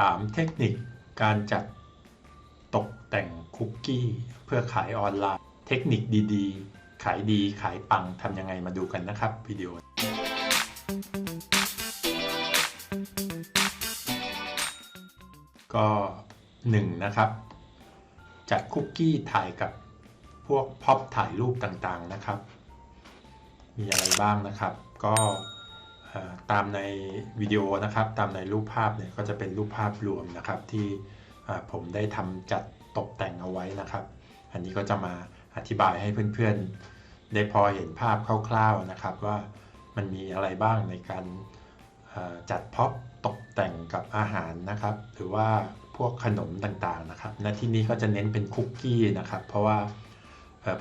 3 เทคนิคการจัดตกแต่งคุกกี้เพื่อขายออนไลน์ เทคนิคดีๆ ขายดีขายปังทำยังไงมาดูกันนะครับวิดีโอ ก็หนึ่งนะครับ จัดคุกกี้ถ่ายกับพวกพ็อปถ่ายรูปต่างๆนะครับ มีอะไรบ้างนะครับ ก็ ตามในวิดีโอนะครับ ตามในรูปภาพเนี่ยก็จะเป็นรูปภาพรวมนะครับ ที่ผมได้ทำจัดตกแต่งเอาไว้นะครับ อันนี้ก็จะมาอธิบายให้เพื่อนๆ ได้พอเห็นภาพคร่าวๆนะครับว่ามันมีอะไรบ้างในการจัดพ็อปตกแต่งกับอาหารนะครับ หรือว่าพวกขนมต่างๆนะครับณที่นี้ก็จะเน้นเป็นคุกกี้นะครับ เพราะว่า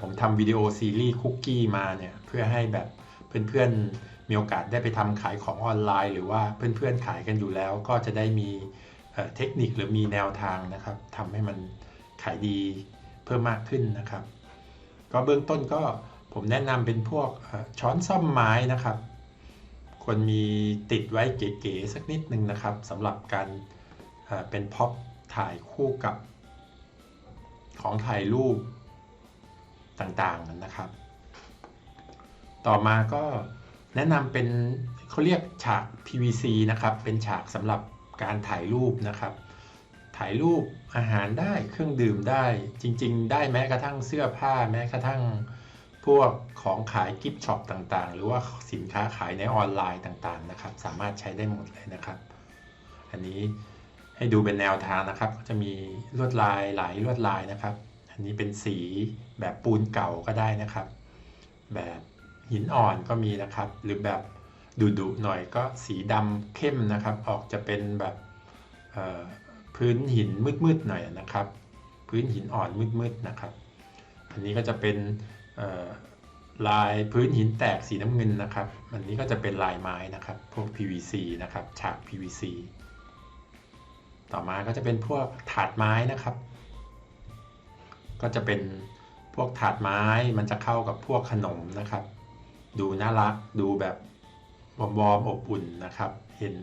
ผมทำวิดีโอซีรีส์คุกกี้มาเนี่ยเพื่อให้แบบเพื่อนๆ มีโอกาสได้ไปทำขายของออนไลน์ หรือว่าเพื่อนๆขายกันอยู่แล้ว ก็จะได้มีเทคนิคหรือมีแนวทางนะครับทำให้มันขายดีเพิ่มมากขึ้นนะครับ ก็เบื้องต้นก็ผมแนะนำเป็นพวกช้อนซ่อมไม้นะครับ ควรมีติดไว้เก๋ๆสักนิดนึงนะครับสำหรับการเอ่อเป็นพ็อปถ่ายคู่กับของถ่ายรูปต่างๆนะครับ ต่อมาก็ แนะนำเป็นเขาเรียกฉาก PVC นะครับ เป็นฉากสำหรับการถ่ายรูปนะครับ ถ่ายรูปอาหารได้เครื่องดื่มได้ จริง ๆ ได้แม้กระทั่งเสื้อผ้าแม้กระทั่งพวกของขายกิฟต์ช็อปต่างๆ หรือว่าสินค้าขายในออนไลน์ต่างๆนะครับ สามารถใช้ได้หมดเลยนะครับ อันนี้ให้ดูเป็นแนวทางนะครับ ก็จะมีลวดลายหลายลวดลายนะครับ อันนี้เป็นสีแบบปูนเก่าก็ได้นะครับ แบบ หินอ่อนก็มีนะครับ หรือแบบดุๆหน่อยก็สีดำเข้มนะครับ ออกจะเป็นแบบพื้นหินมืดๆหน่อยนะครับ พื้นหินอ่อนมืดๆนะครับ อันนี้ก็จะเป็นลายพื้นหินแตกสีน้ำเงินนะครับ อันนี้ก็จะเป็นลายไม้นะครับ พวก PVC นะครับ ฉาก PVC ต่อมาก็จะเป็นพวกถาดไม้นะครับ ก็จะเป็นพวกถาดไม้มันจะเข้ากับพวกขนมนะครับ ดูน่ารัก ดูแบบวอมๆอบอุ่นนะครับ เห็น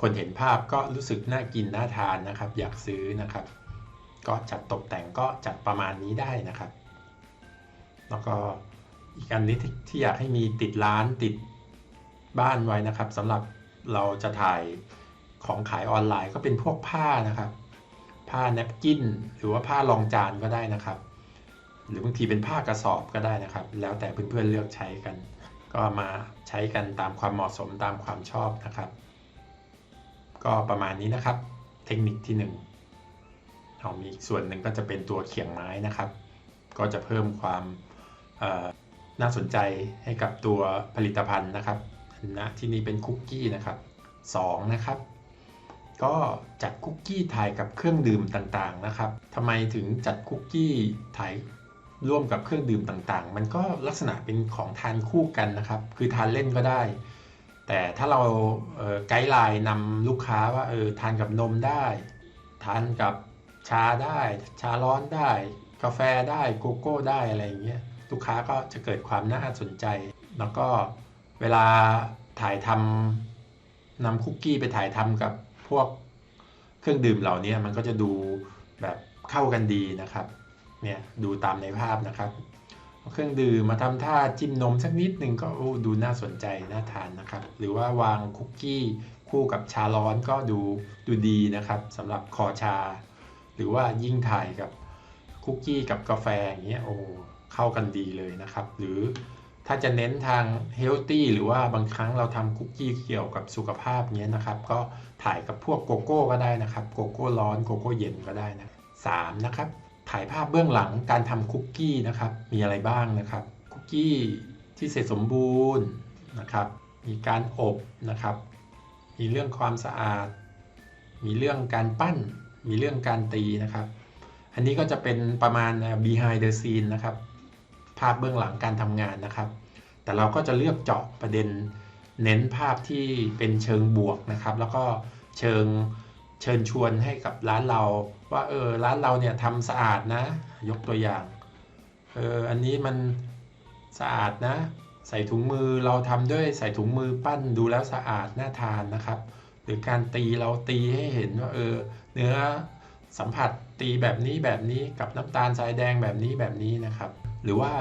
คนเห็นภาพก็รู้สึกน่ากินน่าทานนะครับ อยากซื้อนะครับ ก็จัดตกแต่งก็จัดประมาณนี้ได้นะครับ แล้วก็อีกอันนี้ที่ที่อยากให้มีติดร้านติดบ้านไว้นะครับสำหรับเราจะถ่ายของขายออนไลน์ก็เป็นพวกผ้านะครับ ผ้าแนปกินหรือว่าผ้ารองจานก็ได้นะครับ หรือบางทีเป็นผ้ากระสอบก็ได้นะครับ แล้วแต่เพื่อนๆเลือกใช้กัน ก็มาใช้กันตามความเหมาะสมตามความชอบนะครับ ก็ประมาณนี้นะครับ เทคนิคที่1เอามีอีกส่วนหนึ่งก็จะเป็นตัวเขียงไม้นะครับ ก็จะเพิ่มความน่าสนใจให้กับตัวผลิตภัณฑ์นะครับนะที่นี่เป็นคุกกี้นะครับ2นะครับ ก็จัดคุกกี้ถ่ายกับเครื่องดื่มต่างๆนะครับทำไมถึงจัดคุกกี้ถ่าย ร่วมกับเครื่องดื่มต่างๆ มันก็ลักษณะเป็นของทานคู่กันนะครับ คือทานเล่นก็ได้ แต่ถ้าเราเไกด์ไลน์นำลูกค้าว่าเออทานกับนมได้ ทานกับชาได้ ชาร้อนได้ กาแฟได้โกโก้ได้อะไรอย่างเงี้ยลูกค้าก็จะเกิดความน่าสนใจ แล้วก็เวลาถ่ายทำนำคุกกี้ไปถ่ายทำกับพวกเครื่องดื่มเหล่านี้มันก็จะดูแบบเข้ากันดีนะครับ เนี่ยดูตามในภาพนะครับเครื่องดื่มมาทำท่าจิ้มนมสักนิดหนึ่งก็ดูน่าสนใจน่าทานนะครับ หรือว่าวางคุกกี้คู่กับชาร้อนก็ดูดูดีนะครับสำหรับคอชา หรือว่ายิ่งถ่ายกับคุกกี้กับกาแฟอย่างเงี้ยโอ้เข้ากันดีเลยนะครับ หรือถ้าจะเน้นทางเฮลตี้หรือว่าบางครั้งเราทำคุกกี้เกี่ยวกับสุขภาพเงี้ยนะครับ ก็ถ่ายกับพวกโกโก้ก็ได้นะครับ โกโก้ร้อนโกโก้เย็นก็ได้นะสามนะครับ ถ่ายภาพเบื้องหลังการทำคุกกี้นะครับ มีอะไรบ้างนะครับ คุกกี้ที่เสร็จสมบูรณ์นะครับ มีการอบนะครับ มีเรื่องความสะอาด มีเรื่องการปั้น มีเรื่องการตีนะครับ อันนี้ก็จะเป็นประมาณ behind the scene นะครับ ภาพเบื้องหลังการทำงานนะครับ แต่เราก็จะเลือกเจาะประเด็นเน้นภาพที่เป็นเชิงบวกนะครับ แล้วก็เชิงเชิญชวนให้กับร้านเรา ว่าเออร้านเราเนี่ยทำสะอาดนะ ยกตัวอย่างเอออันนี้มันสะอาดนะ ใส่ถุงมือเราทำด้วยใส่ถุงมือปั้นดูแล้วสะอาดน่าทานนะครับ หรือการตีเราตีให้เห็นว่าเออเนื้อสัมผัสตีแบบนี้แบบนี้กับน้ำตาลทรายแดงแบบนี้แบบนี้นะครับ หรือว่า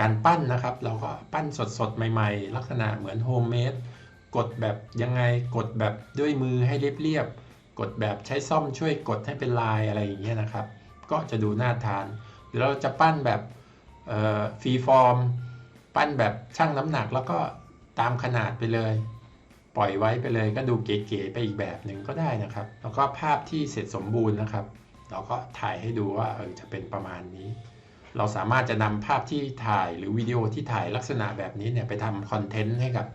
การปั้นนะครับ เราก็ปั้นสดๆ ใหม่ ๆ ลักษณะเหมือนโฮมเมดกดแบบยังไงกดแบบด้วยมือให้เรียบๆ กดแบบใช้ซ่อมช่วยกดให้เป็นลายอะไรอย่างเงี้ยนะครับ ก็จะดูน่าทานหรือเราจะปั้นแบบฟรีฟอร์ม ปั้นแบบชั่งน้ำหนักแล้วก็ตามขนาดไปเลย ปล่อยไว้ไปเลยก็ดูเก๋ๆไปอีกแบบหนึ่งก็ได้นะครับ แล้วก็ภาพที่เสร็จสมบูรณ์นะครับ เราก็ถ่ายให้ดูว่าเออจะเป็นประมาณนี้ เราสามารถจะนำภาพที่ถ่ายหรือวิดีโอที่ถ่ายลักษณะแบบนี้เนี่ยไปทำคอนเทนต์ให้กับ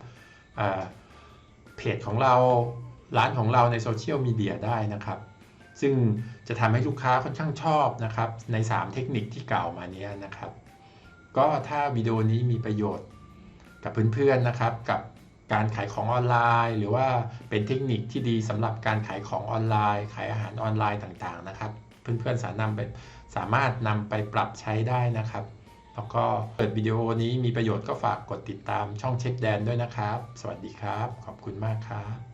เพจของเรา ร้านของเราในโซเชียลมีเดียได้นะครับ ซึ่งจะทำให้ลูกค้าค่อนข้างชอบนะครับ ใน 3 เทคนิคที่กล่าวมานี้นะครับ ก็ถ้าวิดีโอนี้มีประโยชน์กับเพื่อนๆนะครับ กับการขายของออนไลน์ หรือว่าเป็นเทคนิคที่ดีสำหรับการขายของออนไลน์ ขายอาหารออนไลน์ต่างๆนะครับ เพื่อนๆสามารถนำไปสามารถนำไปปรับใช้ได้นะครับ แล้วก็เปิดวิดีโอนี้มีประโยชน์ก็ฝากกดติดตามช่องเช็คแดนด้วยนะครับ สวัสดีครับ ขอบคุณมากครับ